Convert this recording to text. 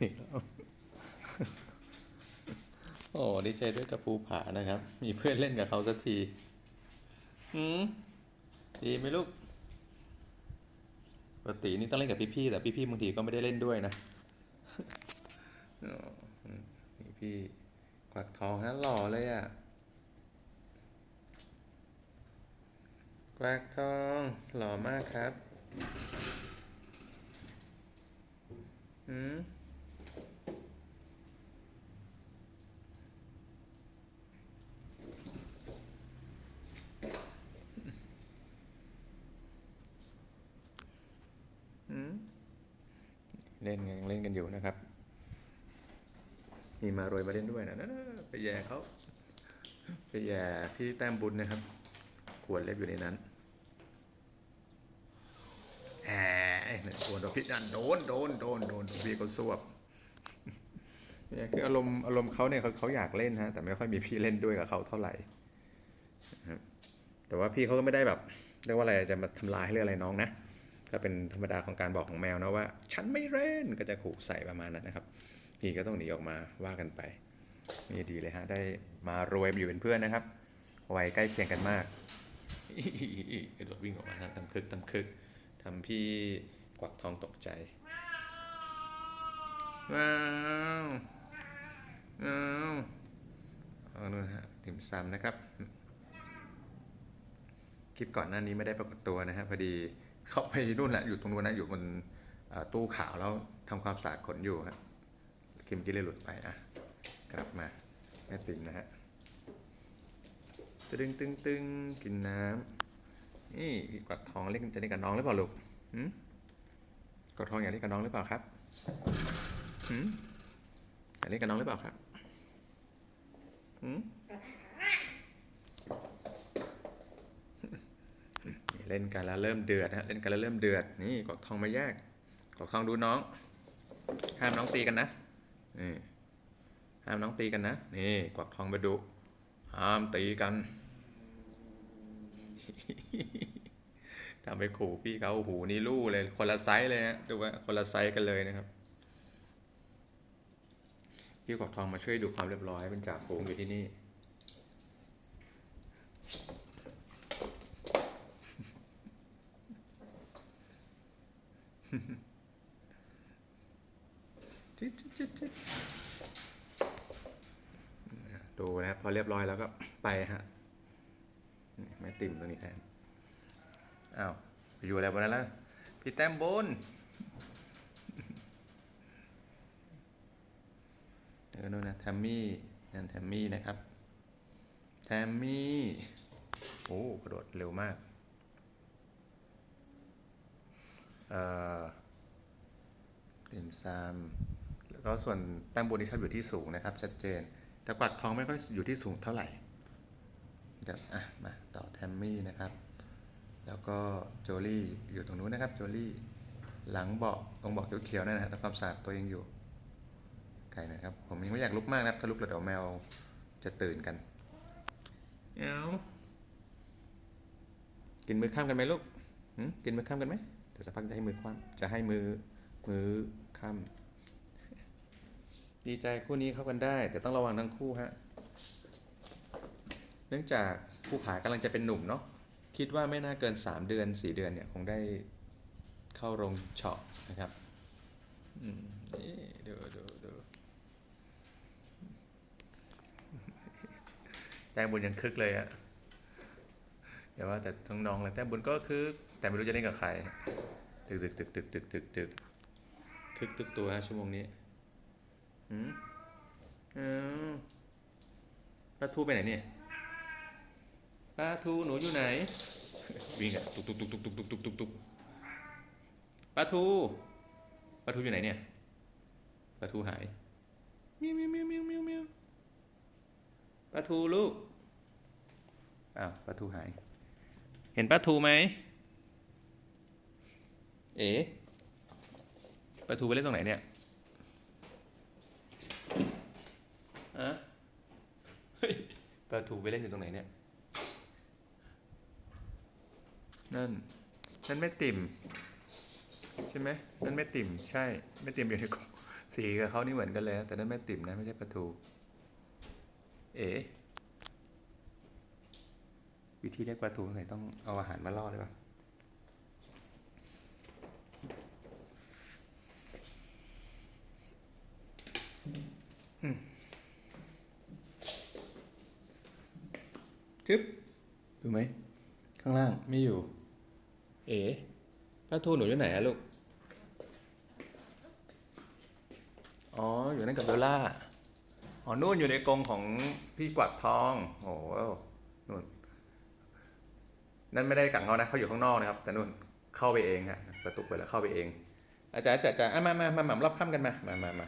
นีแล้วโอ้ดีใจด้วยกับภูผานะครับ มีเพื่อนเล่นกับเขาสักทีหืมดีไหมลูกปกตินี่ต้องเล่นกับพี่ๆแต่พี่ๆบางทีก็ไม่ได้เล่นด้วยนะนี่พี่กวักทองฮะหล่อเลยอะกวักทองหล่อมากครับหืม อืม เล่นยังเล่นกันอยู่นะครับ มีมารวยมาเล่นด้วยนะนั่นไปแย่เขาไปแย่พี่แต้มบุญนะครับ ขวดเล็บอยู่ในนั้นแหมโดนพี่นั่นโดนโดนโดนโดนพี่ก็สวบเนี่ยคืออารมณ์อารมณ์เขาเนี่ยเขาเขาอยากเล่นฮะแต่ไม่ค่อยมีพี่เล่นด้วยกับเขาเท่าไหร่แต่ว่าพี่เขาก็ไม่ได้แบบเรียกว่าอะไรจะมาทำลายให้เรื่องอะไรน้องนะ ก็เป็นธรรมดาของการบอกของแมวนะว่า ฉันไม่เล่นก็จะขู่ใส่ประมาณนั้นนะครับพี่ก็ต้องหนีออกมาว่ากันไปนี่ดีเลยฮะได้มารวยอยู่เป็นเพื่อนนะครับวัยใกล้เคียงกันมากกระโดดวิ่งออกมาทำคึกทำคึกทำพี่กวักทองตกใจว้าวว้าวเอานู่นฮะติ่มซำนะครับ คลิปก่อนหน้านี้ไม่ได้ปรากฏตัวนะฮะพอดี เขาไปนู่นแหละอยู่ตรงนู้นนะอยู่บนตู้ขาวแล้วทำความสะอาดขนอยู่ฮะคิมกี้เลยหลุดไปอะกลับมาแม่ติ๋มนะฮะตึงตึงตึงกินน้ำนี่กอดทองเล่นจะเล่นกับน้องหรือเปล่าลูกหืมกอดทองอยากเล่นกับน้องหรือเปล่าครับหืมอยากเล่นกับน้องหรือเปล่าครับหืม นี่ เล่นกันแล้วเริ่มเดือดฮะเล่นกันแล้วเริ่มเดือดนี่กดทองมาแยกกดทองดูน้อง ห้ามน้องตีกันนะนี่ห้ามน้องตีกันนะนี่กวักทองมาดู ห้ามตีกันทำไปขู่พี่เขาหูนี่ลู่เลย คนละไซส์เลยฮะดูว่าคนละไซส์กันเลยนะครับพี่กวักทองมาช่วยดูความเรียบร้อยเป็นจ่าฝูงอยู่ที่นี่ ดูนะครับพอเรียบร้อยแล้วก็ไปฮะแม่ติ่มตรงนี้แทนอ้าวไปอยู่อะไรบนนั้นแล้วพี่แต้มบนเดี๋ยวนู่นนะแทมมี่นั่นแทมมี่นะครับแทมมี่ โอ้กระโดดเร็วมาก เอ่อติ่มซำแล้วก็ส่วนแต้มบุญที่ชอบอยู่ที่สูงนะครับ ชัดเจน แต่กวักทองไม่ค่อยอยู่ที่สูงเท่าไหร่เดี๋ยวอะมาต่อแทมมี่นะครับ แล้วก็โจลี่อยู่ตรงนู้นนะครับโจลี่หลังเบาะตรงเบาะเขียวๆนั่นนะฮะทำความสะอาดตัวเองอยู่ไก่นะครับ ผมยังไม่อยากลุกมากนะครับถ้าลุกแล้วเดี๋ยวแมวจะตื่นกันเอากินมือข้ามกันไหมลูกกินมือข้ามกันไหม เดี๋ยวสักพักจะให้มือคว่ำจะให้มือมือค่ำดีใจคู่นี้เข้ากันได้ แต่ต้องระวังทั้งคู่ฮะเนื่องจากผู้ผากำลังจะเป็นหนุ่มเนาะคิดว่าไม่น่าเกิน 3 เดือน 4 เดือนเนี่ยคงได้เข้าโรงเฉาะนะครับอืมนี่ดูดูดูแต้มบุญยังคึกเลยอะเดี๋ยวว่าแต่ทั้งน้องเลยแต้มบุญก็คึกแต่ไม่รู้จะเล่นกับใคร ตึกตึกตึกตึกตึกตึกตึกคึกตึกตัวฮะชั่วโมงนี้หืมอ้าปลาทูไปไหนเนี่ยปลาทูหนูอยู่ไหน วิ่งอะตุกตุกตุกตุกตุกตุกตุกตุกตุกปลาทูปลาทูอยู่ไหนเนี่ยปลาทูหายเมียวเมียวเมียวเมียวเมียวเมียวปลาทูลูกอ้าวปลาทูหาย เห็นปลาทูไหม เอ๋ปลาทูไปเล่นตรงไหนเนี่ยอะเฮ้ยปลาทูไปเล่นอยู่ตรงไหนเนี่ย นั่น นั่นแม่ติ่ม ใช่ไหมนั่นแม่ติ่ม ใช่แม่ติ่มอยู่ในกรงสีกับเขานี่เหมือนกันเลย แต่นั่นแม่ติ๋มนะไม่ใช่ปลาทูเอ๋วิธีเรียกปลาทูไงต้องเอาอาหารมาล่อเลยป่ะ จึ๊บดูไหม ข้างล่างไม่อยู่ เอ๋ปลาทูหนูอยู่ไหนอะลูก อ๋อ อยู่นั่นกับเบลล่า อ๋อ นู่นอยู่ในกรงของพี่กวักทอง โอ้โหนู่น นั่นไม่ได้กังเขานะ เขาอยู่ข้างนอกนะครับ แต่นู่นเข้าไปเองฮะ ประตูเปิดแล้วเข้าไปเอง อาจารย์อาจารย์อาจารย์อะมามามามามารับค่ำกันมา มามามา